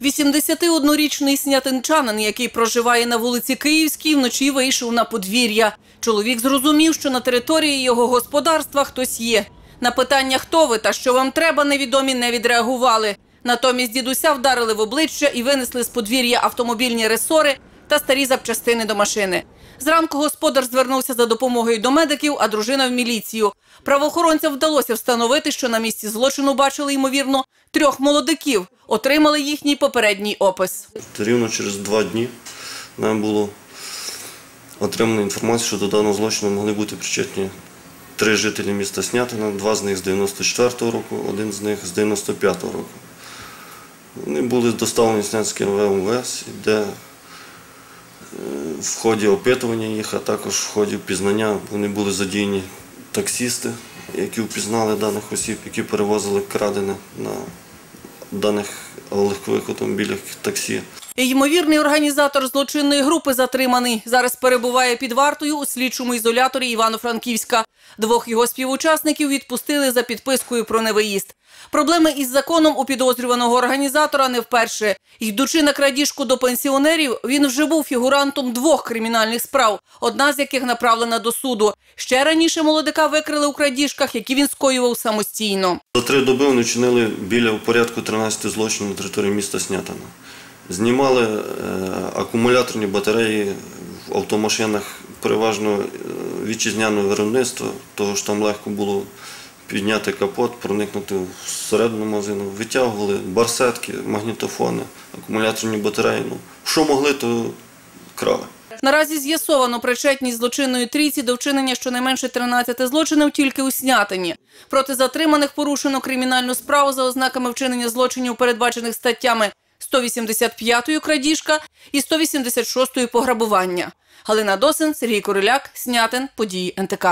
81-річний снятинчанин, який проживає на вулиці Київській, вночі вийшов на подвір'я. Чоловік зрозумів, що на території його господарства хтось є. На питання, хто ви та що вам треба, невідомі не відреагували. Натомість дідуся вдарили в обличчя і винесли з подвір'я автомобільні ресори та старі запчастини до машини. Зранку господар звернувся за допомогою до медиків, а дружина в міліцію. Правоохоронцям вдалося встановити, що на місці злочину бачили, ймовірно, трьох молодиків. Отримали їхній попередній опис. Рівно через два дні нам було отримано інформацію, що до даного злочину могли бути причетні три жителі міста Снятина, два з них з 94-го року, один з них з 95-го року. Вони були доставлені в Снятське МВС, де е, в ході опитування їх, а також в ході впізнання вони були задіяні таксісти, які впізнали даних осіб, які перевозили крадене на даних легкових автомобілях таксі. Ймовірний організатор злочинної групи затриманий. Зараз перебуває під вартою у слідчому ізоляторі Івано-Франківська. Двох його співучасників відпустили за підпискою про невиїзд. Проблеми із законом у підозрюваного організатора не вперше. Йдучи на крадіжку до пенсіонерів, він вже був фігурантом двох кримінальних справ, одна з яких направлена до суду. Ще раніше молодика викрили у крадіжках, які він скоював самостійно. За три доби вони вчинили біля порядку 13 злочинів на території міста Снятина. Знімали е, акумуляторні батареї в автомашинах переважно е, вітчизняного виробництва, того ж там легко було підняти капот, проникнути всередину магазину, витягували барсетки, магнітофони, акумуляторні батареї. Ну, що могли, то крали. Наразі з'ясовано причетність злочинної трійці до вчинення щонайменше 13 злочинів тільки у Снятині. Проти затриманих порушено кримінальну справу за ознаками вчинення злочинів, передбачених статтями 185 крадіжка і 186 пограбування. Галина Досин, Сергій Куриляк, Снятин, події НТК.